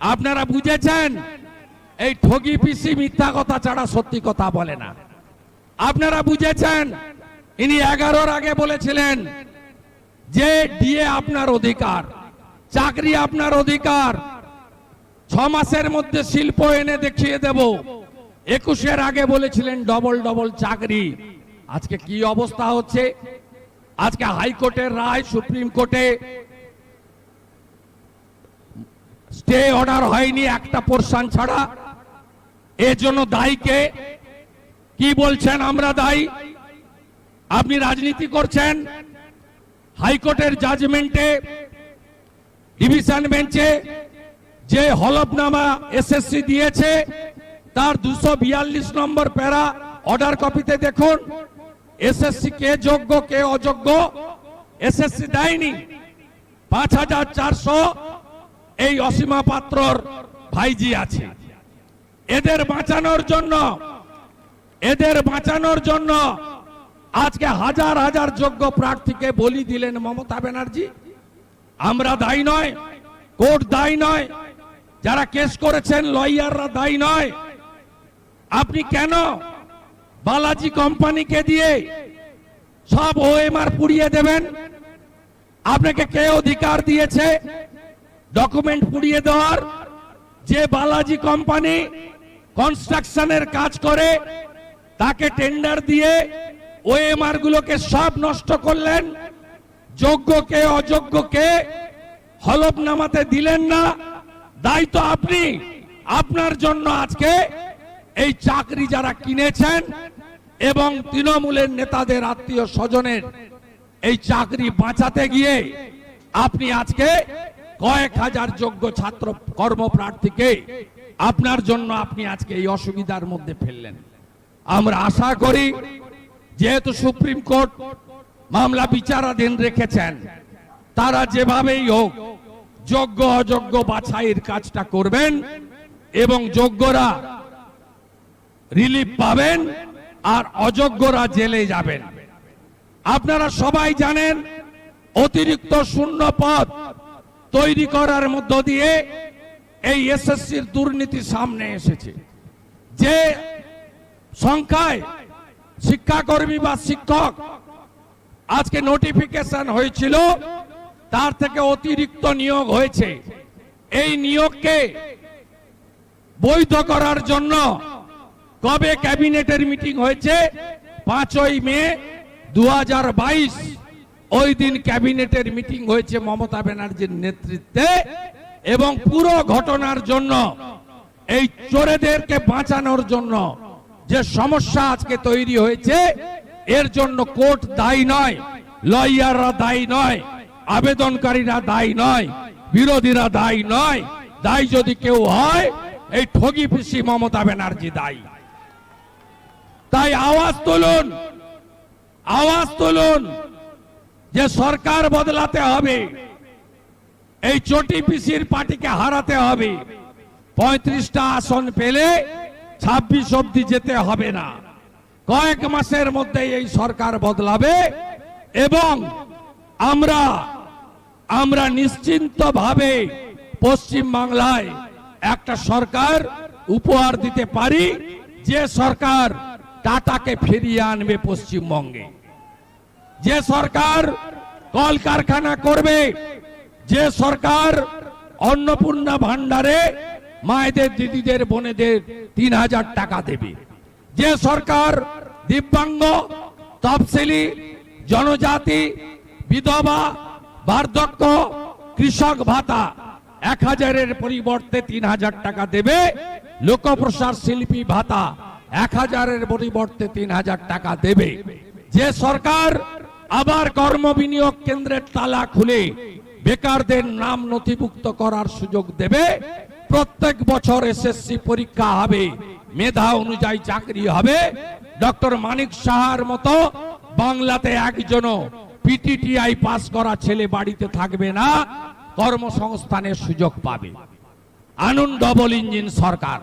আপনারা বুঝেছেন? এই ঠগি পিসি মিথ্যা কথা ছাড়া সত্যি কথা বলে না। আপনারা বুঝেছেন? ইনি এগারোর আগে বলেছিলেন যে ডিএ আপনার অধিকার, চাকরি আপনার অধিকার। ছ মাসের মধ্যে শিল্প এনে দেখিয়ে দেব। একুশের আগে বলেছিলেন ডবল ডবল চাকরি। আজকে কি অবস্থা হচ্ছে? আজকে হাইকোর্টের রায়, সুপ্রিম কোর্টে স্টে অর্ডার হয়নি একটা পোর্শন ছাড়া। এজন্য দায়ীকে কি বলছেন আমরা দায়ী? আপনি রাজনীতি করছেন, হাইকোর্টের জাজমেন্টে, ডিভিশন বেঞ্চে, যে হলফনামা এসএসসি দিয়েছে, তার দুশো বিয়াল্লিশ নম্বর প্যারা অর্ডার কপিতে দেখুন। এসএসসি কে যোগ্য, কে অযোগ্য? এসএসসি দেয়নি। পাঁচ হাজার চারশো এই অসীমা পাত্রর ভাইজি আছে। এদের বাঁচানোর জন্য, এদের বাঁচানোর জন্য আজকে হাজার হাজার যোগ্য প্রার্থীকে বলি দিলেন মমতা ব্যানার্জি। আমরা দায়ী নয়, কোর্ট দায়ী নয়, যারা কেস করেছেন লয়াররা দায়ী নয়। আপনি কেন বালাজি কোম্পানিকে দিয়ে সব ওএমআর পুড়িয়ে দেবেন? আপনাকে কে অধিকার দিয়েছে? ডকুমেন্ট পুড়িয়ে দেওয়ার যে বালাজি কোম্পানি কনস্ট্রাকশনের কাজ করে, তাকে টেন্ডার দিয়ে ওএমআর গুলোকে সব নষ্ট করলেন। যোগ্যকে অযোগ্যকে হলফনামাতে দিলেন না। দায়িত্ব আপনি। আপনার জন্য আজকে এই চাকরি যারা কিনেছেন এবং তৃণমূলের নেতাদের আত্মীয় স্বজনের এই চাকরি বাঁচাতে গিয়ে আপনি আজকে কয়েক হাজার যোগ্য ছাত্র কর্মপ্রার্থীকে আপনার জন্য আপনি আজকে এই অসুবিধার মধ্যে ফেললেন। আমরা আশা করি, যেহেতু সুপ্রিম কোর্ট মামলা বিচারাধীন রেখেছেন, তারা যেভাবেই হোক যোগ্য অযোগ্য বাছাইয়ের কাজটা করবেন এবং যোগ্যরা রিলিফ পাবেন আর অযোগ্যরা জেলে যাবেন। আপনারা সবাই জানেন, অতিরিক্ত শূন্য পদ তৈরি করার মধ্য দিয়ে এই এসএসসির দুর্নীতি সামনে এসেছে। যে সংখ্যায় শিক্ষাকর্মী বা শিক্ষক আজকে নোটিফিকেশন হয়েছিল, তার থেকে অতিরিক্ত নিয়োগ হয়েছে। এই নিয়োগকে বৈধ করার জন্য কবে ক্যাবিনেটের মিটিং হয়েছে? পাঁচই মে দু হাজার বাইশ। ওই দিন ক্যাবিনেটের মিটিং হয়েছে মমতা ব্যানার্জির নেতৃত্বে এবং পুরো ঘটনার জন্য, এই চোরেদেরকে বাঁচানোর জন্য যে সমস্যা আজকে তৈরি হয়েছে, এর জন্য কোর্ট দায়ী নয়, লয়াররা দায়ী নয়, আবেদনকারীরা দায়ী নয়, বিরোধীরা দায়ী নয়, দায়ী যদি কেউ হয়, এই ঠগি পিসি মমতা ব্যানার্জি দায়ী। তাই আওয়াজ তুলুন আওয়াজ তুলুন। যে সরকার বদলাতে হবে, এই চটি পিসির পার্টিকে হারাতে হবে। পঁয়ত্রিশটা আসন পেলে ছাব্বিশ অব্দি যেতে হবে না। কয়েক মাসের মধ্যে এই সরকার বদলাবে এবং আমরা আমরা নিশ্চিন্ত ভাবে পশ্চিম বাংলায় একটা সরকার উপহার দিতে পারি, যে সরকার টাটাকে ফিরিয়ে আনবে পশ্চিমবঙ্গে। যে সরকার কলকারখানা করবে, যে সরকার অন্নপূর্ণা ভান্ডারে মায়েদের, দিদিদের, বোনেদের তিন হাজার টাকা দেবে। যে সরকার দিব্যাঙ্গ, তফসিলি, জনজাতি, বিধবা, বার্ধক্য, কৃষক ভাতা এক হাজারের পরিবর্তে তিন হাজার টাকা দেবে। লোকপ্রসার শিল্পী ভাতা এক হাজারের পরিবর্তে তিন হাজার টাকা দেবে। যে সরকার আবার কর্ম বিনিয়োগ কেন্দ্রের তালা খুলে বেকারদের নাম নথিভুক্ত করার সুযোগ দেবে। প্রত্যেক বছর এসএসসি পরীক্ষা হবে, মেধা অনুযায়ী চাকরি হবে। ডক্টর মানিক সাহার মতো বাংলাতে একজনও পিটিটিআই পাস করা ছেলে বাড়িতে থাকবে না, কর্মসংস্থানের সুযোগ পাবে। আনুন ডবল ইঞ্জিন সরকার।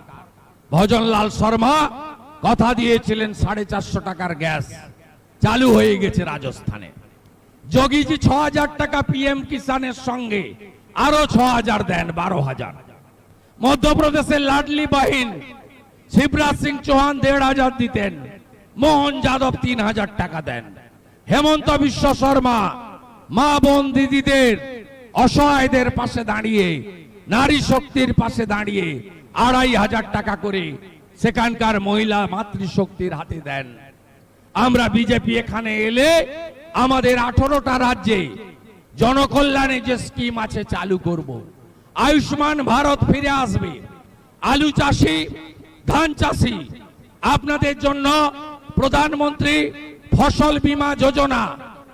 ভজনলাল শর্মা কথা দিয়েছিলেন সাড়ে চারশো টাকার গ্যাস। চালু হয়ে গেছে রাজস্থানে। যোগীজি ছ হাজার টাকা পিএম কিষানের সঙ্গে আরও ছ হাজার দেন বারো হাজার মধ্যপ্রদেশের লাডলি বাহিন শিবরাজ সিং চৌহান দেড় হাজার দিতেন, মোহন যাদব তিন হাজার টাকা দেন। হেমন্ত বিশ্ব শর্মা, মা বোন দিদিদের, অসহায়দের পাশে দাঁড়িয়ে, নারী শক্তির পাশে দাঁড়িয়ে আড়াই হাজার টাকা করে সেখানকার মহিলা মাতৃশক্তির হাতে দেন। আমরা বিজেপি এখানে এলে আমাদের আঠারোটা রাজ্যে জনকল্যাণে যে স্কিম আছে চালু করব। আয়ুষ্মান ভারত ফিরে আসবে। আলু চাষি, ধান চাষি, আপনাদের জন্য প্রধানমন্ত্রী ফসল বীমা যোজনা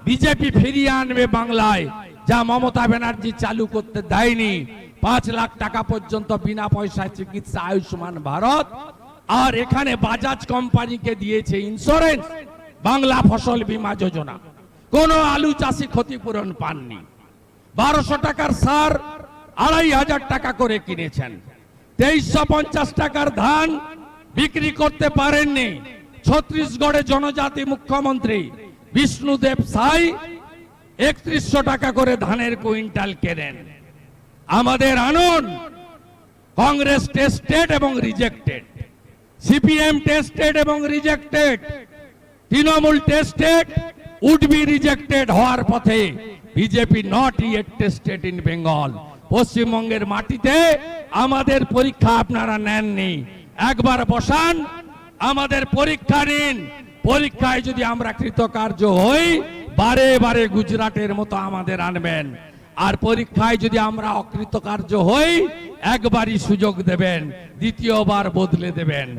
বিজেপি ফিরিয়ে আনবে বাংলায়, যা মমতা ব্যানার্জি চালু করতে দেয়নি। পাঁচ লাখ টাকা পর্যন্ত বিনা পয়সায় চিকিৎসা আয়ুষ্মান ভারত। আর এখানে বাজাজ কোম্পানিকে দিয়েছে ইন্স্যুরেন্স বাংলা ফসল বীমা যোজনা। কোন আলু চাষি ক্ষতিপূরণ পাননি। বারোশো টাকার সার আড়াই হাজার টাকা করে কিনেছেন। তেইশশো পঞ্চাশ টাকার ধান বিক্রি করতে পারেননি। ছত্রিশগড়ে জনজাতি মুখ্যমন্ত্রী বিষ্ণুদেব সাই একত্রিশশো টাকা করে ধানের কুইন্টাল কেনেন। আমাদের আনন্দ, কংগ্রেস টেস্টেড এবং রিজেক্টেড। সিপিএম টেস্টেড এবং rejected, Trinamool tested would be rejected হওয়ার পথে BJP not yet tested in Bengal পশ্চিমবঙ্গের মাটিতে আমাদের পরীক্ষা আপনারা নেননি। একবার বসান, আমাদের পরীক্ষা নিন। পরীক্ষায় যদি আমরা কৃতকার্য হই, বারে বারে গুজরাটের মতো আমাদের আনবেন। আর পরীক্ষায় যদি আমরা অকৃতকার্য হই, একবারই সুযোগ দেবেন, দ্বিতীয়বার বদলে দেবেন।